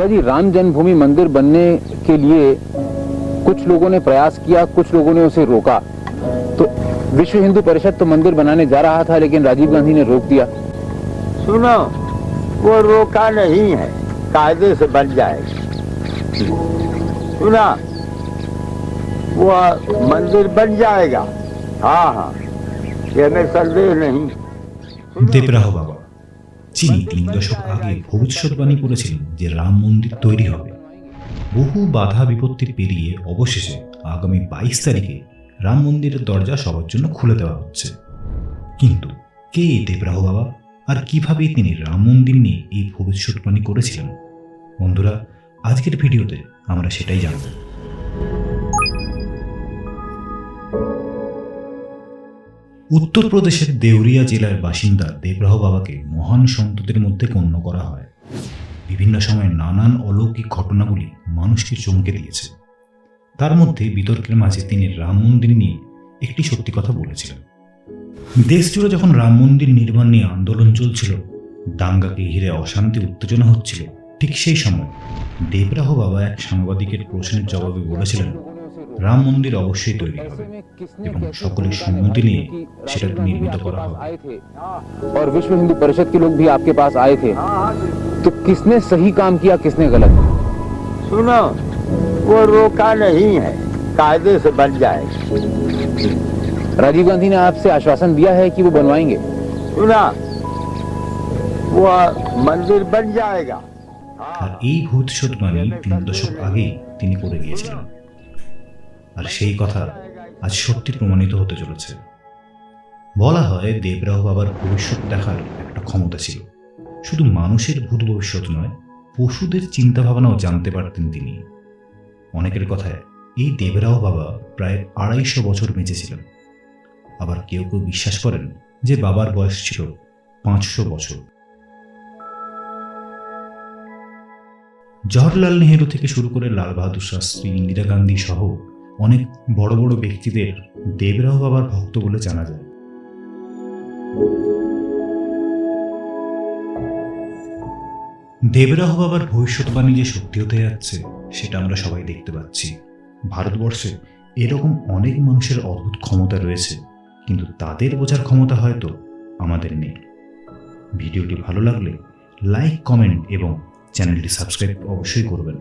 बाबा जी राम जन्मभूमि मंदिर बनने के लिए कुछ लोगों ने प्रयास किया कुछ लोगों ने उसे रोका। तो विश्व हिंदू परिषद तो मंदिर बनाने जा रहा था लेकिन राजीव गांधी ने रोक दिया। सुनो वो रोका नहीं है कायदे से बन जाए सुना वो मंदिर बन जाएगा। हाँ हाँ ये मैं संदेह नहीं। रहा। बाबा যিনি তিন দশক আগে ভবিষ্যৎবাণী করেছিলেন যে রাম মন্দির তৈরি হবে। বহু বাধা বিপত্তি পেরিয়ে অবশেষে আগামী বাইশ তারিখে রাম মন্দিরের দরজা সবার জন্য খুলে দেওয়া হচ্ছে। কিন্তু কে দেবরাহ বাবা? আর কীভাবে তিনি রাম মন্দির নিয়ে এই ভবিষ্যৎবাণী করেছিলেন? বন্ধুরা, আজকের ভিডিওতে আমরা সেটাই জানব। উত্তরপ্রদেশের দেউরিয়া জেলার বাসিন্দা দেবরাহ বাবাকে মহান সন্তদের মধ্যে গণ্য করা হয়। বিভিন্ন সময় নানান অলৌকিক ঘটনাগুলি মানুষকে চমকে দিয়েছে। তার মধ্যে বিতর্কের মাঝে তিনি রাম মন্দির নিয়ে একটি সত্যি কথা বলেছিলেন। দেশ জুড়ে যখন রাম মন্দির নির্মাণ নিয়ে আন্দোলন চলছিল, দাঙ্গাকে ঘিরে অশান্তি, উত্তেজনা হচ্ছিল, ঠিক সেই সময় দেবরাহ বাবা এক সাংবাদিকের প্রশ্নের জবাবে বলেছিলেন রাম মন্দির অবশ্যই তৈরি হবে এবং সকলের সম্মতি নিয়ে সেটা নির্মিত করা হবে आए थे और विश्व हिंदू परिषद के लोग भी आपके पास आए थे तो किसने सही काम किया किसने गलत सुनो वो रोका नहीं है कायदे से बन जाएगा राजीव गांधी ने आपसे आश्वासन दिया है कि वो बनवाएंगे सुना वो मंदिर बन जाएगा আর এই ভবিষ্যৎবাণী তিন দশক আগেই তিনি করে গিয়েছিলেন আর সেই কথা আজ সত্যি প্রমাণিত হতে চলেছে। বলা হয় দেবরাহ বাবার ভবিষ্যৎ দেখার একটা ক্ষমতা ছিল। শুধু মানুষের ভূত ভবিষ্যৎ নয়, পশুদের চিন্তা ভাবনাও জানতে পারতেন তিনি। অনেকের কথায়, এই দেবরাহ বাবা প্রায় আড়াইশো বছর বেঁচেছিলেন আবার কেউ কেউ বিশ্বাস করেন যে বাবার বয়স ছিল পাঁচশো বছর। জওহরলাল নেহেরু থেকে শুরু করে লাল বাহাদুর শাস্ত্রী, ইন্দিরা গান্ধী সহ অনেক বড় বড় ব্যক্তিদের দেবরাহ বাবার ভক্ত বলে জানা যায়। দেবরাহ বাবার ভবিষ্যৎবাণী যে সত্যি হতে যাচ্ছে, সেটা আমরা সবাই দেখতে পাচ্ছি। ভারতবর্ষে এরকম অনেক মানুষের অদ্ভুত ক্ষমতা রয়েছে, কিন্তু তাদের বোঝার ক্ষমতা হয়তো আমাদের নেই। ভিডিওটি ভালো লাগলে লাইক, কমেন্ট এবং চ্যানেলটি সাবস্ক্রাইব অবশ্যই করবেন।